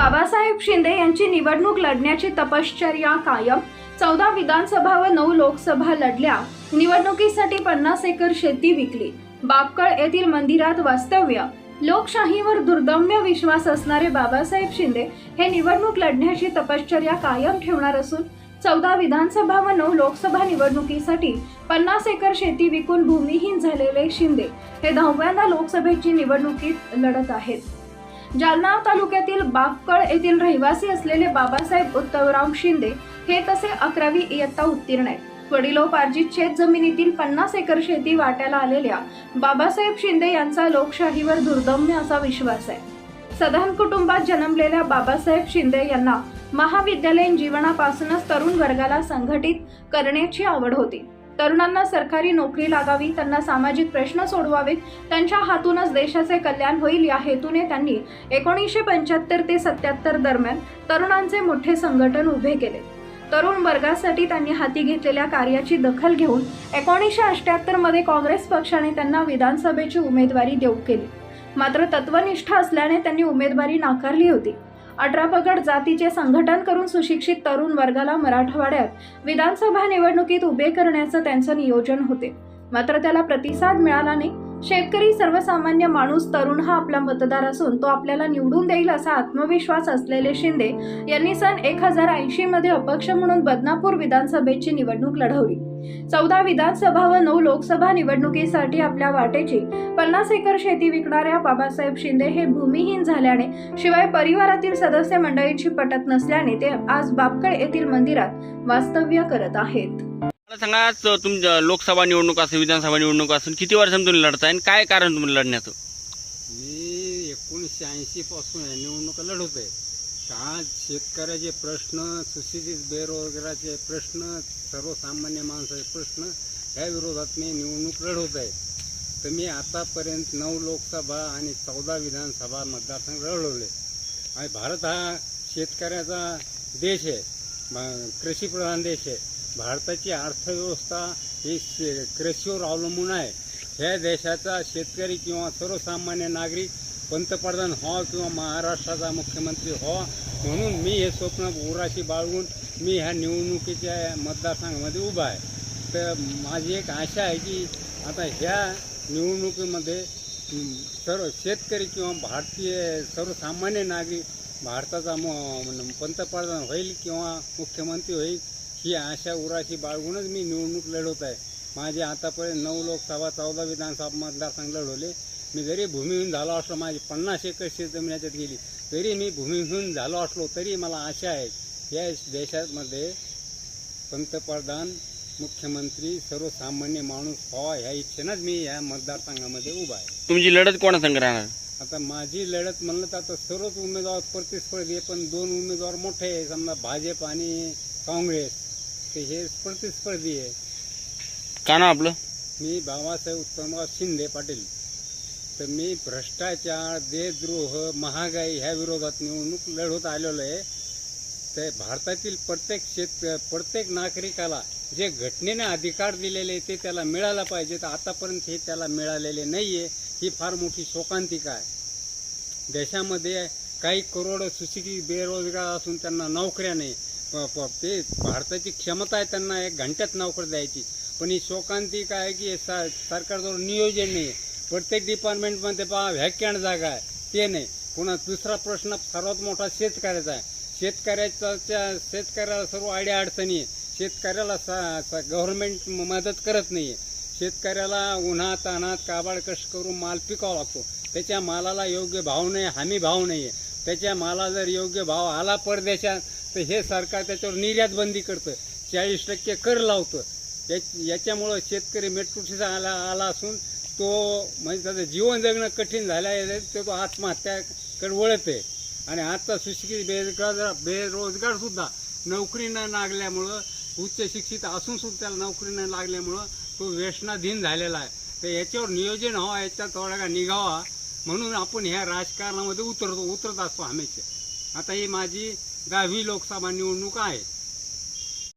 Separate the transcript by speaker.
Speaker 1: बाबासाहेब शिंदे यांची निवडणूक लढण्याची तपश्चर्या कायम. चौदा विधानसभा व नऊ लोकसभा लढल्या. निवडणुकीसाठी पन्नास एकर शेती विकली. बापकळ येथील मंदिरात वास्तव्य. लोकशाहीवर दुर्दम्य विश्वास असणारे बाबासाहेब शिंदे हे निवडणूक लढण्याची तपश्चर्या कायम ठेवणार असून चौदा विधानसभा व नऊ लोकसभा निवडणुकीसाठी पन्नास एकर शेती विकून भूमिहीन झालेले शिंदे हे दहाव्यांदा लोकसभेची निवडणुकीत लढत आहेत. जालना तालुक्यातील बापकळ येथील रहिवासी असलेले बाबासाहेब उत्तमराव शिंदे हे तसे अकरावी इयत्ता उत्तीर्ण आहेत. वडिलोपार्जित शेत जमिनीतील पन्नास एकर शेती वाट्याला आलेल्या बाबासाहेब शिंदे यांचा लोकशाहीवर दुर्दम्य असा विश्वास आहे. सदन कुटुंबात जन्मलेल्या बाबासाहेब शिंदे यांना महाविद्यालयीन जीवनापासूनच तरुण वर्गाला संघटित करण्याची आवड होती. तरुणांना सरकारी नोकरी लागावी त्यांना सामाजिक प्रश्न सोडवावेत त्यांच्या हातूनच देशाचे कल्याण होईल या हेतूने त्यांनी एकोणीसशे पंच्याहत्तर ते सत्याहत्तर दरम्यान तरुणांचे मोठे संघटन उभे केले. तरुण वर्गासाठी त्यांनी हाती घेतलेल्या कार्याची दखल घेऊन एकोणीसशे अष्ट्याहत्तरमध्ये काँग्रेस पक्षाने त्यांना विधानसभेची उमेदवारी देऊ केली. मात्र तत्वनिष्ठ असल्याने त्यांनी उमेदवारी नाकारली होती. अठरापगड जातीचे संघटन करून सुशिक्षित तरुण वर्गाला मराठवाड्यात विधानसभा निवडणुकीत उभे करण्याचं त्यांचं नियोजन होते. मात्र त्याला प्रतिसाद मिळाला नाही. शेतकरी सर्वसामान्य माणूस तरुण हा आपला मतदार असून तो आपल्याला निवडून देईल असा आत्मविश्वास असलेले शिंदे यांनी सन एक हजार ऐंशी मध्ये अपक्ष म्हणून बदनापूर विधानसभेची निवडणूक लढवली. चौदा विधानसभा व नऊ लोकसभा निवडणुकीसाठी आपल्या वाटेची पन्नास एकर शेती विकणाऱ्या बाबासाहेब शिंदे हे भूमिहीन झाल्याने शिवाय परिवारातील सदस्य मंडळीची पटत नसल्याने ते आज बापकळ येथील मंदिरात वास्तव्य करत आहेत.
Speaker 2: मला सांगा च- तुमच्या लोकसभा निवडणूक असेल विधानसभा निवडणूक असेल किती वर्षांनी तुम्ही लढताय आणि काय कारण तुम्ही लढण्याचं?
Speaker 3: मी एकोणीसशे ऐंशी पासून या निवडणुका लढवत आहे आज शेतकऱ्याचे प्रश्न सुशिक्षित बेरोजगाराचे प्रश्न सर्वसामान्य माणसाचे प्रश्न या विरोधात मी निवडणूक लढवत आहे. तर मी आतापर्यंत नऊ लोकसभा आणि चौदा विधानसभा मतदारसंघ लढवले. आणि भारत हा शेतकऱ्याचा देश आहे. कृषीप्रधान देश आहे. भारताची अर्थव्यवस्था ही शे कृषीवर अवलंबून आहे. ह्या देशाचा शेतकरी किंवा सर्वसामान्य नागरिक पंतप्रधान हो किंवा महाराष्ट्राचा मुख्यमंत्री हो म्हणून मी हे स्वप्न उराशी बाळगून मी ह्या निवडणुकीच्या मतदारसंघामध्ये उभा आहे. तर माझी एक आशा आहे की आता ह्या निवडणुकीमध्ये सर्व शेतकरी किंवा भारतीय सर्वसामान्य नागरिक भारताचा म- पंतप्रधान होईल किंवा मुख्यमंत्री होईल ही आशा उराशी बाळगूनच मी निवडणूक लढवत आहे. माझे आतापर्यंत नऊ लोकसभा चौदा विधानसभा मतदारसंघ लढवले. मी जरी भूमिहीन झालो असलो माझी पन्नास एकर शेत जमीन याच्यात गेली तरी मी भूमिहीन झालो असलो तरी मला आशा आहे. या देशामध्ये पंतप्रधान मुख्यमंत्री सर्वसामान्य माणूस व्हावा ह्या इच्छेनंच मी या मतदारसंघामध्ये उभा आहे.
Speaker 2: तुमची लढत कोणासंग राहणार?
Speaker 3: आता माझी लढत म्हणलं तर आता सर्वच उमेदवार प्रतिस्पर्धी आहे पण दोन उमेदवार मोठे आहे समजा भाजप आणि काँग्रेस. ते हे प्रतिस्पर्धी आहे.
Speaker 2: का ना आपलं?
Speaker 3: मी बाबासाहेब उत्तमराव शिंदे पाटील. तर मी भ्रष्टाचार देशद्रोह महागाई ह्या विरोधात निवडणूक लढवत आलेलो आहे. तर भारतातील प्रत्येक शेत प्रत्येक नागरिकाला जे घटनेने अधिकार दिलेले ते त्याला मिळायला पाहिजे तर आतापर्यंत हे त्याला मिळालेले नाही आहे ही फार मोठी शोकांतिका आहे. देशामध्ये काही करोड सुशिक्षित बेरोजगार असून त्यांना नोकऱ्या नाही. ते भारताची क्षमता आहे त्यांना एक घंट्यात नोकरी द्यायची. पण ही शोकांतिका आहे की सा सरकारजवळ नियोजन नाही आहे प्रत्येक डिपार्टमेंटमध्ये पहा व्हॅकंट जागा आहे. ते नाही. पुन्हा दुसरा प्रश्न सर्वात मोठा शेतकऱ्याचा आहे. शेतकऱ्याचा त्या- शेतकऱ्याला सर्व आड्या अडचणी आहे. शेतकऱ्याला सा गव्हर्नमेंट मदत करत नाही आहे शेतकऱ्याला उन्हात अनात काबाड कष्ट करून माल पिकावा लागतो. त्याच्या मालाला योग्य भाव नाही हमी भाव नाही आहे त्याच्या माला जर योग्य भाव आला परदेशात तर हे सरकार त्याच्यावर निर्यात बंदी करतं चाळीस टक्के कर लावतं या- याच्यामुळं शेतकरी मेटकुटीचा आला आला असून तो म्हणजे त्याचं जीवन जगणं कठीण झालं आहे ते तो आत्महत्याकडे वळत आहे आणि आता सुशिक्षित बेरोजगार बेरोजगारसुद्धा नोकरी न लागल्यामुळं उच्च शिक्षित असूनसुद्धा त्याला नोकरी न लागल्यामुळं तो व्यसनाधीन झालेला आहे. तर याच्यावर नियोजन हवा याच्या थोडा का निघावा म्हणून आपण ह्या राजकारणामध्ये उतरतो उतरत असतो हमेशा. आता ही माझी दहावी लोकसभा निवडणूक आहे.